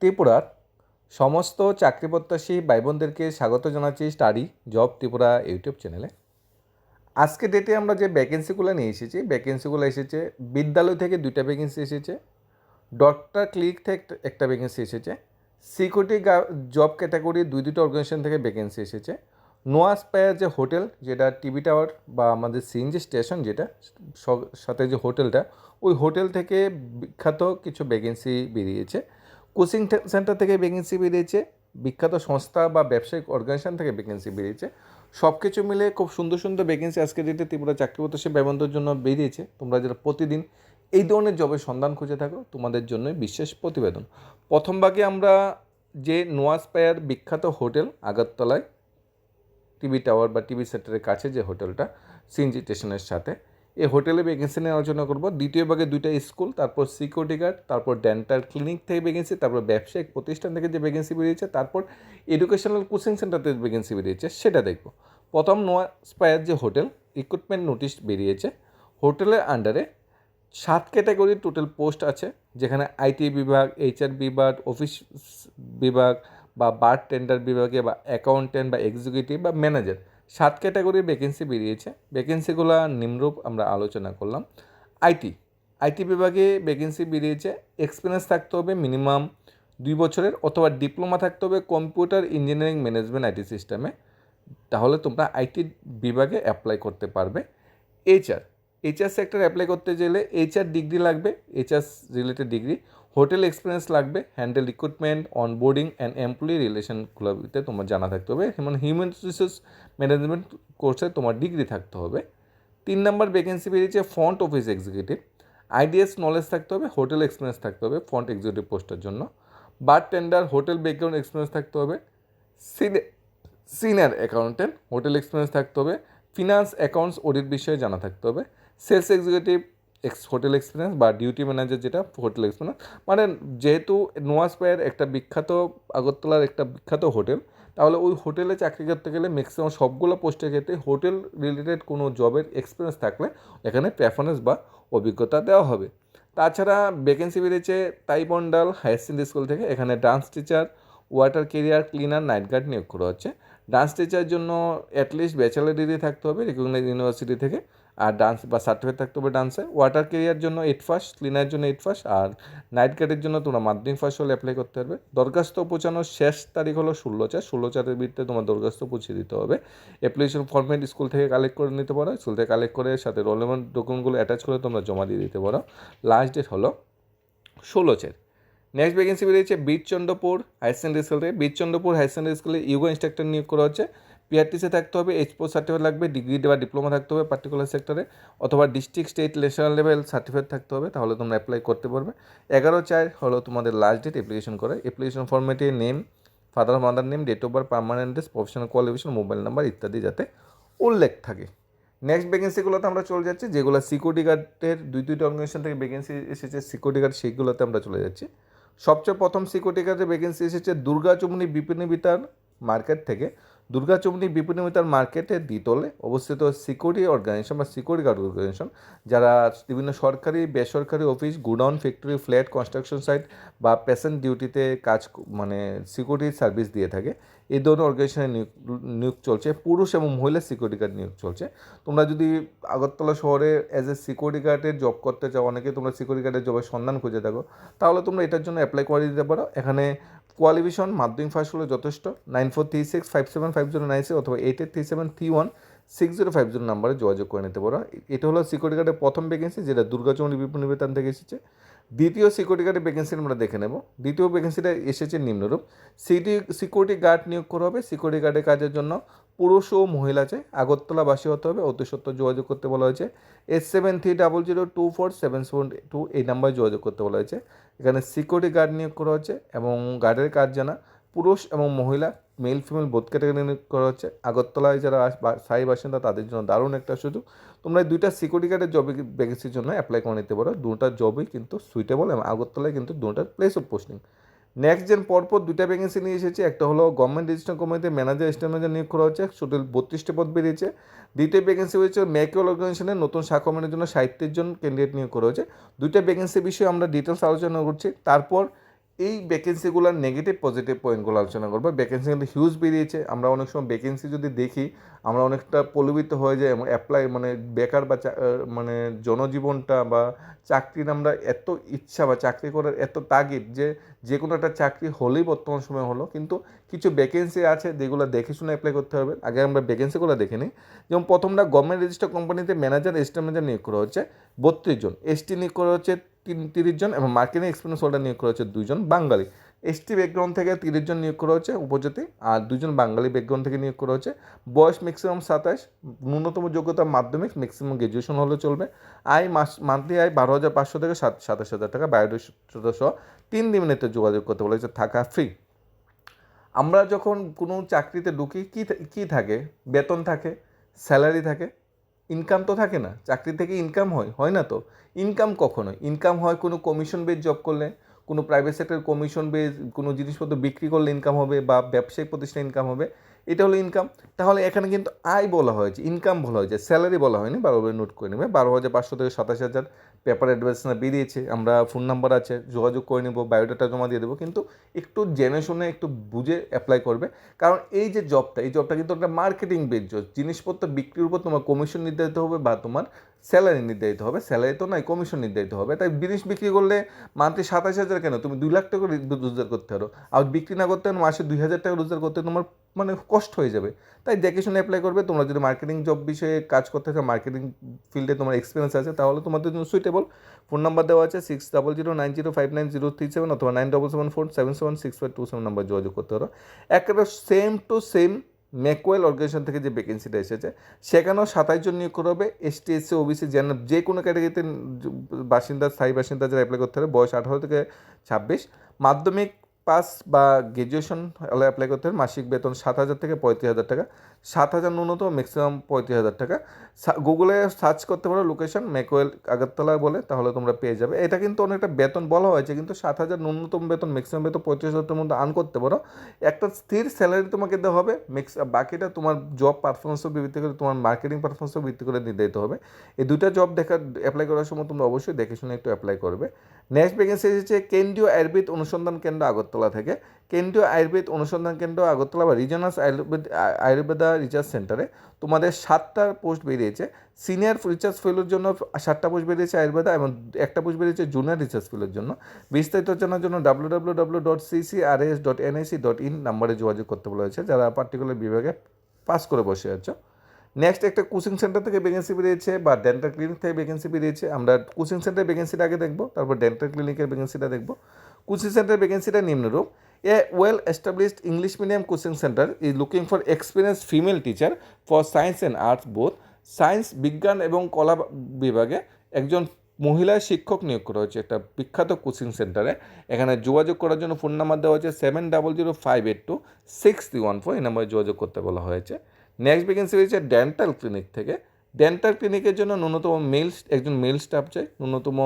ত্রিপুরার সমস্ত চাকরি প্রত্যাশী ভাই বোনদেরকে স্বাগত জানাচ্ছি স্টাডি জব ত্রিপুরা ইউটিউব চ্যানেলে। আজকে ডেটে আমরা যে ভ্যাকেন্সিগুলো নিয়ে এসেছি ভ্যাকেন্সিগুলো এসেছে, বিদ্যালয় থেকে দুইটা ভ্যাকেন্সি এসেছে ডক্টর ক্লিক থেকে একটা- ভ্যাকেন্সি এসেছে সিকিউরিটি জব ক্যাটাগরি দুই দুটো অর্গানাইজেশন থেকে ভ্যাকেন্সি এসেছে নোয়াস পায়ার যে হোটেল যেটা টিভি টাওয়ার বা আমাদের সিএনজি স্টেশন যেটা সাথে যে হোটেলটা ওই হোটেল থেকে বিখ্যাত কিছু ভ্যাকেন্সি বেরিয়েছে। কোচিং সেন্টার থেকে ভ্যাকেন্সি বেরিয়েছে, বিখ্যাত সংস্থা বা ব্যবসায়িক অর্গানাইজেশন থেকে ভ্যাকেন্সি বেরিয়েছে। সব কিছু মিলে খুব সুন্দর সুন্দর ভ্যাকেন্সি আজকে ডেটে ত্রিপুরা চাকরি প্রত্যাশী ব্যবন্ধের জন্য বেরিয়েছে। তোমরা যারা প্রতিদিন এই ধরনের জবের সন্ধান খুঁজে থাকো, তোমাদের জন্য বিশেষ প্রতিবেদন। প্রথম ভাগে আমরা যে নোয়াস পায়ার বিখ্যাত হোটেল, আগরতলায়, টিভি টাওয়ার বা টিভি সেন্টারের কাছে যে হোটেলটা, সিএনজি স্টেশনের সাথে এই হোটেলে ভ্যাকেন্সি নিয়ে আলোচনা করব। দ্বিতীয় ভাগে দুইটা স্কুল, তারপর সিকিউরিটি গার্ড তারপর ডেন্টাল ক্লিনিক থেকে ভ্যাকেন্সি তারপর ব্যবসায়িক প্রতিষ্ঠান থেকে যে ভ্যাকেন্সি বেরিয়েছে, তারপর এডুকেশনাল কোচিং সেন্টার থেকে ভ্যাকেন্সি বেরিয়েছে, সেটা দেখব। প্রথম নোয়া স্পায়ার যে হোটেল রিক্রুটমেন্ট নোটিশ বেরিয়েছে। হোটেলের আন্ডারে সাত ক্যাটাগরির টোটাল পোস্ট আছে, যেখানে আইটি বিভাগ এইচআর বিভাগ অফিস বিভাগ বা বার টেন্ডার বিভাগে বা অ্যাকাউন্টেন্ট বা এক্সিকিউটিভ বা ম্যানেজার সাত ক্যাটাগরির ভ্যাকেন্সি বেরিয়েছে। ভ্যাকেন্সিগুলো নিম্নরূপ আমরা আলোচনা করলাম। আইটি আইটি বিভাগে ভ্যাকেন্সি বেরিয়েছে। এক্সপিরিয়েন্স থাকতে হবে মিনিমাম দুই বছরের অথবা ডিপ্লোমা থাকতে হবে কম্পিউটার ইঞ্জিনিয়ারিং ম্যানেজমেন্ট আইটি সিস্টেমে তাহলে তোমরা আইটি বিভাগে অ্যাপ্লাই করতে পারবে। এইচআর এইচআর সেক্টর অ্যাপ্লাই করতে গেলে এইচআর ডিগ্রি লাগবে। HR related degree hotel experience লাগবে, handle recruitment onboarding and employee রিলেশনগুলোতে তোমার জানা থাকতে হবে। মানে হিউম্যান রিসোর্স ম্যানেজমেন্ট কোর্সে তোমার ডিগ্রি থাকতে হবে। তিন নম্বর ভ্যাকেন্সি বেরিয়েছে front office executive IDS knowledge থাকতে হবে হোটেল এক্সপিরিয়েন্স থাকতে হবে ফ্রন্ট এক্সিকিউটিভ পোস্টের জন্য। Bartender hotel background experience থাকতে হবে। সিনিয়র অ্যাকাউন্টেন্ট হোটেল এক্সপিরিয়েন্স থাকতে হবে। ফিনান্স অ্যাকাউন্টস অডিট বিষয়ে জানা থাকতে হবে। Sales executive ex hotel experience বা ডিউটি ম্যানেজার যেটা হোটেল এক্সপিরিয়েন্স মানে যেহেতু নোয়াস পায়ের একটা বিখ্যাত আগরতলার একটা বিখ্যাত হোটেল, তাহলে ওই হোটেলে চাকরি করতে গেলে ম্যাক্সিমাম সবগুলো পোস্টের ক্ষেত্রে হোটেল রিলেটেড কোনো জবের এক্সপিরিয়েন্স থাকলে এখানে প্রেফারেন্স বা অভিজ্ঞতা দেওয়া হবে। তাছাড়া ভ্যাকেন্সি বেরিয়েছে তাইবন্ডাল হায়ার সেকেন্ডারি স্কুল থেকে, এখানে dance teacher water carrier cleaner night guard নিয়োগ করা হচ্ছে। ডান্স টিচার জন্য অ্যাটলিস্ট ব্যাচেলার ডিগ্রি থাকতে হবে রিকগনাইজ ইউনিভার্সিটি থেকে। আর ডান্স বা সার্টিফিকেট থাকতে হবে ডান্সে ওয়াটার কেরিয়ার জন্য এইট ফার্স্ট ক্লিনারের জন্য এইট ফার্স্ট আর নাইট গার্ডের জন্য তোমরা মাধ্যমিক ফার্স্ট হলে অ্যাপ্লাই করতে পারবে। দরখাস্ত পৌঁছানোর শেষ তারিখ হলো ষোলো চার। ষোলো চারের ভিত্তিতে তোমার দরখাস্ত পৌঁছে দিতে হবে। অ্যাপ্লিকেশন ফর্মেট স্কুল থেকে কালেক্ট করে নিতে পারো। স্কুল থেকে কালেক্ট করে সাথে রোলেমেন্ট ডকুমেন্টগুলো অ্যাটাচ করে তোমরা জমা দিয়ে দিতে পারো। লাস্ট ডেট হলো ষোলো চার। নেক্সট ভ্যাকেন্সি বেরিয়েছে Birchandrapur higher secondary school Birchandrapur higher secondary স্কুলে ইউগো ইনস্ট্রাক্টর নিয়োগ করা হচ্ছে। পিআরটিসি থাকতে হবে এইচপো সার্টিফিকেট লাগবে ডিগ্রি বা ডিপ্লোমা থাকতে হবে পার্টিকুলার সেক্টরে অথবা district state national level certificate থাকতে হবে, তাহলে তোমরা অ্যাপ্লাই করতে পারবে। এগারো চার হলো তোমাদের লাস্ট ডেট অ্যাপ্লিকেশন করে। অ্যাপ্লিকেশন ফর্মেটে name father mother name date of birth permanent address professional qualification mobile number ইত্যাদি যাতে উল্লেখ থাকে। নেক্সট ভ্যাকেন্সিগুলোতে আমরা চলে যাচ্ছি, যেগুলো সিকিউরিটি গার্ডের দুই দুইটা অর্গানাইজেশন থেকে ভ্যাকেন্সি এসেছে সিকিউরিটি গার্ড সেইগুলোতে আমরা চলে যাচ্ছি। সবচেয়ে প্রথম সিকিউরিটি গার্ডের ভ্যাকেন্সি এসেছে দুর্গা চুমনি বিপিনী বিতার মার্কেট থেকে। দুর্গা চুমনি বিপিনী মার্কেটের দ্বিতলে অবস্থিত সিকিউরিটি অর্গানাইজেশন বা সিকিউরিটি গার্ড অর্গানাইজেশন, যারা বিভিন্ন সরকারি, বেসরকারি office, godown, factory, flat, construction site বা প্যাসেন্ট ডিউটিতে কাজ মানে সিকিউরিটি সার্ভিস দিয়ে থাকে। এই ধরনের অর্গানাইজেশনে নিয়োগ নিয়োগ চলছে। পুরুষ এবং মহিলা সিকিউরিটি গার্ড নিয়োগ চলছে। তোমরা যদি আগরতলা শহরে অ্যাজ এ সিকিউরিটি গার্ডের জব করতে চাও, অনেকে তোমরা সিকিউরিটি গার্ডের জবের সন্ধান খুঁজে থাকো, তাহলে তোমরা এটার জন্য অ্যাপ্লাই করে দিতে পারো। এখানে কোয়ালিফিকেশন মাধ্যমিক ফার্স্ট হলে যথেষ্ট। Nine four three six five seven five zero nine six অথবা eight eight three seven three one six zero five zero নাম্বারে যোগাযোগ করে নিতে পারো। এটা হলো সিকিউরিটি গার্ডের প্রথম ভ্যাকেন্সি যেটা বিপণী নিবেদন থেকে এসেছে। দ্বিতীয় সিকিউরিটি গার্ডের ভ্যাকেন্সি আমরা দেখে নেব। দ্বিতীয় ভ্যাকেন্সিটা এসেছে নিম্নরূপ। সিটি সিকিউরিটি গার্ড নিয়োগ করা হবে। সিকিউরিটি গার্ডের কাজের জন্য পুরুষ ও মহিলা চাই আগরতলাবাসী হতে হবে। অতি সত্ত্বর যোগাযোগ করতে বলা হয়েছে। Eight seven three double zero two four seven seven two এই নাম্বারে যোগাযোগ করতে বলা হয়েছে। এখানে সিকিউরিটি গার্ড নিয়োগ করা হচ্ছে এবং গার্ডের কাজ জানা পুরুষ এবং মহিলা মেল ফিমেল বোধ ক্যাটাগরি নিয়োগ করা হচ্ছে। আগরতলায় যারা স্থায়ী বাসিন্দা তাদের জন্য দারুণ একটা সুযোগ। তোমরা দুইটা সিকিউরিটি গার্ডের জব ভ্যাকেন্সির জন্য অ্যাপ্লাই করে নিতে পারো। দুটা জবই কিন্তু সুইটেবল এবং আগরতলায় কিন্তু দুটার প্লেস অফ পোস্টিং নেক্সট জেন পরপর দুটা ভ্যাকেন্সি নিয়ে এসেছে। একটা হলো গভর্নমেন্ট রেজিস্ট্রেশন কমিটিতে ম্যানেজার স্টেট ম্যানেজার নিয়োগ করা হচ্ছে। টোটাল বত্রিশটা পদ বেরিয়েছে। দ্বিতীয় ভ্যাকেন্সি হয়েছে ম্যাকিউল অর্গানাইজেশনের নতুন শাখামের জন্য সাহিত্যের জন্য ক্যান্ডিডেট নিয়োগ করা হয়েছে। দুইটা ভ্যাকেন্সি বিষয়ে আমরা ডিটেলস আলোচনা করছি। তারপর এই ভ্যাকেন্সিগুলোর নেগেটিভ পজিটিভ পয়েন্টগুলো আলোচনা করব। ভ্যাকেন্সি কিন্তু হিউজ বেরিয়েছে। আমরা অনেক সময় ভ্যাকেন্সি যদি দেখি, আমরা অনেকটা প্রলোভিত হয়ে যাই এবং অ্যাপ্লাই মানে বেকার বা মানে জনজীবনটা বা চাকরির আমরা এত ইচ্ছা বা চাকরি করার এত তাগিদ যে যে কোনো একটা চাকরি হলেই বর্তমান সময় হলো। কিন্তু কিছু ভ্যাকেন্সি আছে যেগুলো দেখে শুনে অ্যাপ্লাই করতে হবে। আগে আমরা ভ্যাকেন্সিগুলো দেখে নিই। যেমন প্রথমটা গভর্নমেন্ট রেজিস্টার কোম্পানিতে ম্যানেজার এসটি ম্যানেজার নিয়োগ করা হচ্ছে। বত্রিশ জন। এসটি নিয়োগ করা হচ্ছে তিন, তিরিশ জন এবং মার্কেটিং এক্সপিরিয়েন্স হোল্ডার নিয়োগ করা হচ্ছে দুজন বাঙালি। এসটি ব্যাকগ্রাউন্ড থেকে তিরিশ জন নিয়োগ করা হচ্ছে উপজাতি আর দুজন বাঙালি ব্যাকগ্রাউন্ড থেকে নিয়োগ করা হচ্ছে। বয়স ম্যাক্সিমাম সাতাশ, ন্যূনতম যোগ্যতা মাধ্যমিক ম্যাক্সিমাম গ্র্যাজুয়েশন হলে চলবে। আয় মাস মান্থলি আয় বারো হাজার পাঁচশো থেকে সাত, সাতাশ হাজার টাকা, বায়োডেটা সহ তিন দিনের যোগাযোগ করতে বলেছে থাকা ফ্রি আমরা যখন কোনো চাকরিতে ঢুকি, কী কী থাকে? বেতন থাকে স্যালারি থাকে ইনকাম তো থাকে না, চাকরি থেকে ইনকাম হয় হয় না তো? ইনকাম কখন ইনকাম হয় কোনো কমিশন বেস জব করলে, কোনো প্রাইভেট সেক্টর কমিশন বেজ কোনো জিনিসপত্র বিক্রি করলে ইনকাম হবে বা ব্যবসায়িক প্রতিষ্ঠানে ইনকাম হবে। এটা হলো ইনকাম তাহলে এখানে কিন্তু আয় বলা হয়েছে ইনকাম বলা হয়েছে স্যালারি বলা হয়নি, বারোভাবে নোট করে নেবে। বারো হাজার পাঁচশো থেকে সাতাশ হাজার পেপার অ্যাডভাইস না বেরিয়েছে আমরা ফোন নাম্বার আছে, যোগাযোগ করে নেব বায়োডাটা জমা দিয়ে দেবো, কিন্তু একটু জেনে শুনে একটু বুঝে অ্যাপ্লাই করবে। কারণ এই যে জবটা এই জবটা কিন্তু একটা মার্কেটিং বেস জব জিনিসপত্র বিক্রির উপর তোমার কমিশন নির্ধারিত হবে বা তোমার স্যালারি নির্ধারিত হবে। স্যালারি তো নয় কমিশন নির্ধারিত হবে। তাই জিনিস বিক্রি করলে মান্থলি সাতাশ হাজার কেন? তুমি দুই লাখ টাকা রোজগার করতে পারো। আর বিক্রি না করতে মাসে দুই হাজার টাকা রোজগার করতে তোমার মানে কষ্ট হয়ে যাবে। তাই দেখে শুনে অ্যাপ্লাই করবে। তোমরা যদি মার্কেটিং জব বিষয়ে কাজ করতে চাও মার্কেটিং ফিল্ডে তোমার এক্সপিরিয়েন্স আছে, তাহলে তোমাদের জন্য সুইটেবল ফোন নাম্বার দেওয়া আছে six double zero nine zero five nine zero three seven অথবা nine double seven four seven seven six five two seven number যোগাযোগ করতে পারো। একেবারে সেম টু সেম ম্যাকওয়েল অর্গানাইজেশন থেকে যে ভ্যাকেন্সিটা এসেছে, সেখানেও সাতাশ জন নিয়োগ করা হবে। এসটি এসসি ওবিসি জেনারেল যে কোনো ক্যাটাগরিতে বাসিন্দা, স্থায়ী বাসিন্দা যারা অ্যাপ্লাই করতে হবে বয়স আঠারো থেকে ছাব্বিশ। মাধ্যমিক পাস বা গ্র্যাজুয়েশন হলে অ্যাপ্লাই করতে মাসিক বেতন সাত হাজার থেকে পঁয়ত্রিশ হাজার টাকা। সাত হাজার ন্যূনতম ম্যাক্সিমাম পঁয়ত্রিশ হাজার টাকা। গুগলে সার্চ করতে পারো লোকেশন ম্যাকওয়েল আগরতলা বলে, তাহলে তোমরা পেয়ে যাবে। এটা কিন্তু অনেকটা বেতন বলা হয়েছে, কিন্তু সাত হাজার ন্যূনতম বেতন ম্যাক্সিমাম বেতন পঁয়ত্রিশ হাজারের মধ্যে আর্ন করতে পারো। একটা স্থির স্যালারি তোমাকে দেওয়া হবে মিক্স বাকিটা তোমার জব পারফরমেন্সের ভিত্তি করে, তোমার মার্কেটিং পারফরমেন্সের ভিত্তি করে নির্ধারিত হবে। এই দুইটা জব দেখা অ্যাপ্লাই করার সময় তোমরা অবশ্যই দেখে শুনে একটু অ্যাপ্লাই করবে। নেক্সট ভ্যাকেন্সি এসেছে কেন্দ্রীয় আয়ুর্বেদ অনুসন্ধান কেন্দ্র আগরতলা থেকে। কেন্দ্রীয় আয়ুর্বেদ অনুসন্ধান কেন্দ্র আগরতলা বা রিজনাল আয়ুর্বেদ, আয়ুর্বেদা রিসার্চ সেন্টারে তোমাদের সাতটা পোস্ট বেরিয়েছে। সিনিয়র রিসার্চ ফেলোর জন্য সাতটা পোস্ট বেরিয়েছে আয়ুর্বেদা এবং একটা পোস্ট বেরিয়েছে জুনিয়র রিসার্চ ফেলোর জন্য। বিস্তারিত জানার জন্য W W W dot CCRS dot NIC dot in নাম্বারে যোগাযোগ করতে বলা হয়েছে যারা পার্টিকুলার বিভাগে পাস করে বসে আছো। নেক্সট একটা কোচিং সেন্টার থেকে ভ্যাকেন্সি বেরিয়েছে বা ডেন্টাল ক্লিনিক থেকে ভ্যাকেন্সি বেরিয়েছে। আমরা কোচিং সেন্টারের ভ্যাকেন্সিটা আগে দেখব, তারপর ডেন্টাল ক্লিনিকের ভ্যাকেন্সিটা দেখব। কোচিং সেন্টারের ভ্যাকেন্সিটা নিম্নরূপ। A well established English medium coaching centre is looking for experience female teacher for science and arts both science বিজ্ঞান এবং কলা বিভাগে একজন মহিলা শিক্ষক নিয়োগ করা হয়েছে একটা বিখ্যাত কোচিং সেন্টারে এখানে যোগাযোগ করার জন্য ফোন নাম্বার দেওয়া হয়েছে seven double zero five eight two six three one four এই নাম্বারে যোগাযোগ করতে বলা হয়েছে। নেক্সট ভ্যাকেন্সি রয়েছে ডেন্টাল ক্লিনিক থেকে। ডেন্টাল ক্লিনিকের জন্য ন্যূনতম মেল একজন মেল স্টাফ চাই। ন্যূনতম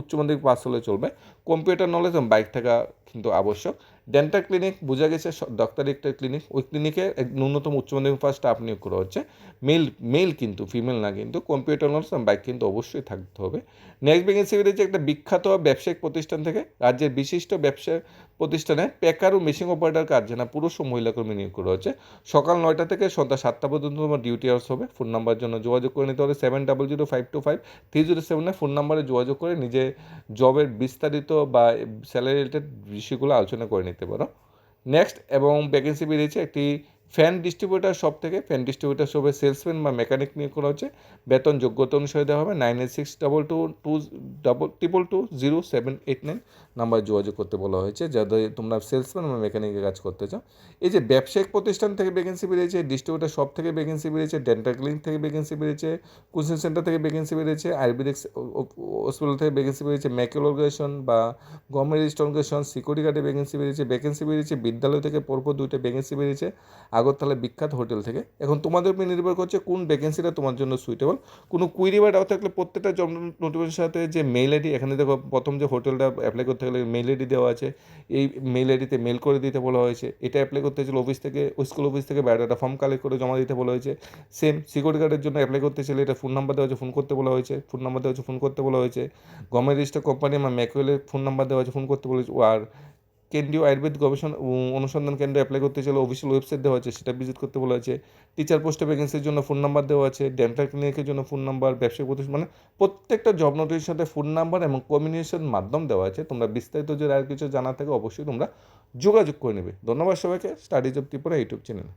উচ্চ মাধ্যমিক পাস হলে চলবে। কম্পিউটার নলেজ এবং বাইক থাকা কিন্তু আবশ্যক। ডেন্টাল ক্লিনিক বোঝা গেছে ডক্টর একটা ক্লিনিক ওই ক্লিনিকে ন্যূনতম উচ্চ মাধ্যমিক পাস স্টাফ নিয়োগ করা হচ্ছে। মেল মেল কিন্তু ফিমেল না কিন্তু কম্পিউটার নলেজ বাইক কিন্তু অবশ্যই থাকতে হবে। নেক্সট ভ্যাকেন্সি বেরিয়েছে একটা বিখ্যাত ব্যবসায়িক প্রতিষ্ঠান থেকে। রাজ্যের বিশিষ্ট ব্যবসা প্রতিষ্ঠানে প্যাকার ও মেশিন অপারেটর কার্যে না পুরুষ ও মহিলা কর্মী নিয়োগ করা হচ্ছে। সকাল নয়টা থেকে সন্ধ্যা সাতটা পর্যন্ত তোমার ডিউটি আওয়ার্স হবে। ফোন নাম্বার জন্য যোগাযোগ করে নিতে হবে seven double zero five two five three zero সেভেনে ফোন নাম্বারে যোগাযোগ করে নিজে জবের বিস্তারিত বা স্যালারি রিলেটেড বিষয়গুলো আলোচনা করে নিতে পারো। নেক্সট এবং ভ্যাকেন্সি বেরিয়েছে একটি ফ্যান ডিস্ট্রিবিউটার শপ থেকে ফ্যান ডিস্ট্রিবিউটার শপে সেলসম্যান বা মেকানিক নিয়োগ করা হচ্ছে। বেতন যোগ্যতা অনুসারে দেওয়া হবে nine eight six double two two double triple two zero seven eight nine number যোগাযোগ করতে বলা হয়েছে যাদের তোমরা সেলসম্যান বা মেকানিকের কাজ করতে চাও। এই যে ব্যবসায়িক প্রতিষ্ঠান থেকে ভ্যাকেন্সি বেরিয়েছে ডিস্ট্রিবিউটার শপ থেকে ভ্যাকেন্সি বেরিয়েছে ডেন্টাল ক্লিনিক থেকে ভ্যাকেন্সি বেরিয়েছে কোচিং সেন্টার থেকে ভ্যাকেন্সি বেরিয়েছে আয়ুর্বেদিক হসপিটাল থেকে ভ্যাকেন্সি বেরিয়েছে ম্যাকেল অর্গানাইজেশন বা গভর্নমেন্ট রেজিস্টার সিকিউরিটি গার্ডে ভ্যাকেন্সি বেরিয়েছে ভ্যাকেন্সি বেরিয়েছে, বিদ্যালয় থেকে পরপর দুইটা ভ্যাকেন্সি বেরিয়েছে। আগরতলা বিখ্যাত হোটেল থেকে। এখন তোমাদের উপর নির্ভর করছে কোন ভ্যাকেন্সিটা তোমার জন্য সুইটেবল কোনো কুইরি বা ডাউট থাকলে প্রত্যেকটা জব নোটিফিকেশনের সাথে যে মেল আইডি এখানে দেখো প্রথম যে হোটেলটা অ্যাপ্লাই করতে গেলে মেল আইডি দেওয়া আছে। এই মেল আইডিতে মেল করে দিতে বলা হয়েছে। এটা অ্যাপ্লাই করতে হয়েছিল অফিস থেকে স্কুল অফিস থেকে বায়োডাটা ফর্ম কালেক্ট করে জমা দিতে বলা হয়েছে। সেম সিকিউরিটি গার্ডের জন্য অ্যাপ্লাই করতে চাইলে এটা ফোন নাম্বার দেওয়া হয়েছে ফোন করতে বলা হয়েছে। ফোন নাম্বার দেওয়া হয়েছে ফোন করতে বলা হয়েছে। গভর্নমেন্ট রেজিস্টার কোম্পানি আমার ম্যাকুয়েলের ফোন নাম্বার দেওয়া হয়েছে ফোন করতে বলেছে আর কেন্দ্রীয় আয়ুর্বেদ গবেষণা অনুসন্ধান কেন্দ্রে অ্যাপ্লাই করতে চাইলে অফিসিয়াল ওয়েবসাইট দেওয়া আছে, সেটা ভিজিট করতে বলা আছে। টিচার পোস্টে ভ্যাকেন্সির জন্য ফোন নাম্বার দেওয়া আছে ডেন্টাল ক্লিনিকের জন্য ফোন নাম্বার ব্যবসায়িক প্রতিষ্ঠান মানে প্রত্যেকটা জব নোটিশের সাথে ফোন নাম্বার এবং কমিউনিকেশন মাধ্যম দেওয়া আছে। তোমরা বিস্তারিত যদি আর কিছু জানা থাকে, অবশ্যই তোমরা যোগাযোগ করে নেবে। ধন্যবাদ সবাইকে। Studies of Tripura YouTube channel.